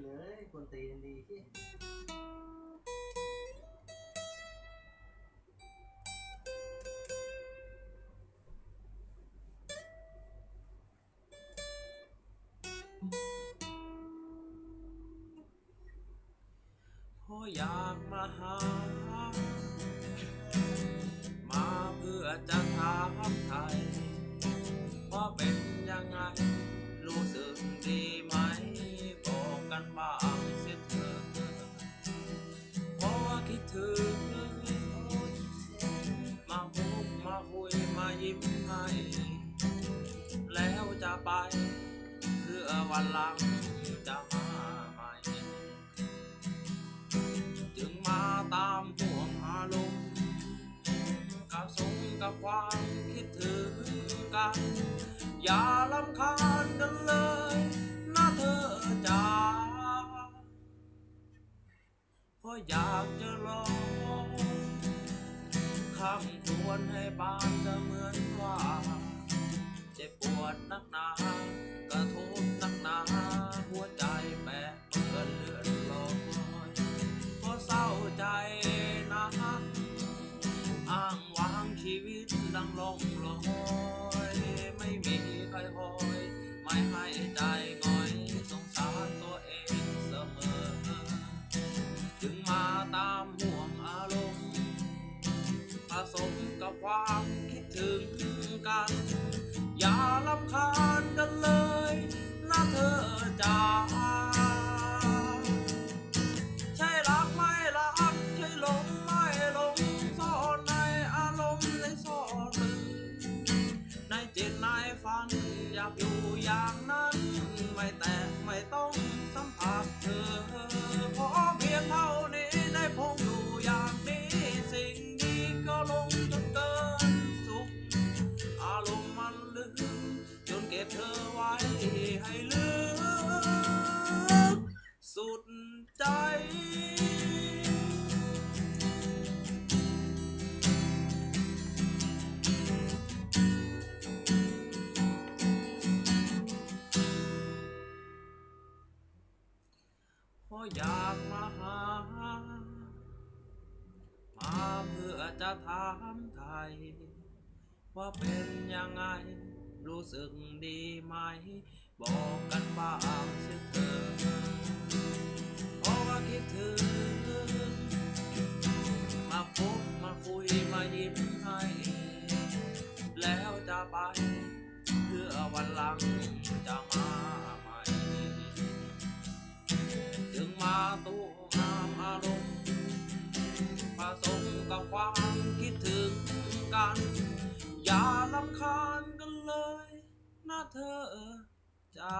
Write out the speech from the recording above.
เลยคนตีนดีที่พราะอยากมาหา มาเพื่อจะถามไทยว่าเป็นยังไง รู้สึกดีไหม บอกกันบ้างเสียเถอเพราะว่าคิดถึงมาพบมาคุยมายิ้มให้แล้วจะไปเพื่อวันหลังจะมาใหม่จึงมาตามห่วงอารมณ์กับสมกับความคิดถึงกัน อย่าลำคาญกันเลย เพราะอยากจะลองคำควรให้บานจะเหมือนว่าเจ็บปวดนักหนากระทบนักหนาหัวใจแปรเปื้อนเลือดลอยเพราะเศร้าใจนะอ้างวางชีวิตดังลงลอยไม่มีใครคอ จึงมาตามห่วงอารมณ์ผสมกับความคิดถึงกัน อย่าลำคาญกันเลยนะเธอจ๋าใช่รักไม่รักใช่หลงไม่หลงซ่อนในอารมณ์ในซ่อนลึกในจิตในฝันอยากอยู่อย่างนั้น ไม่แต่ไม่ต้องสัมผัสเธอ สุดใจ เพราะอยากมาหา มาเพื่อจะถามไทย ว่าเป็นยังไงรู้สึกดีไหม บอกกันบ้างสิเธอ ยิ้มให้ แล้วจะไป เพื่อวันหลังจะมาใหม่ จึงมาตู้งามอารมณ์ผสมกับความคิดถึงกัน อย่าลำคาญกันเลยนะเธอจ้า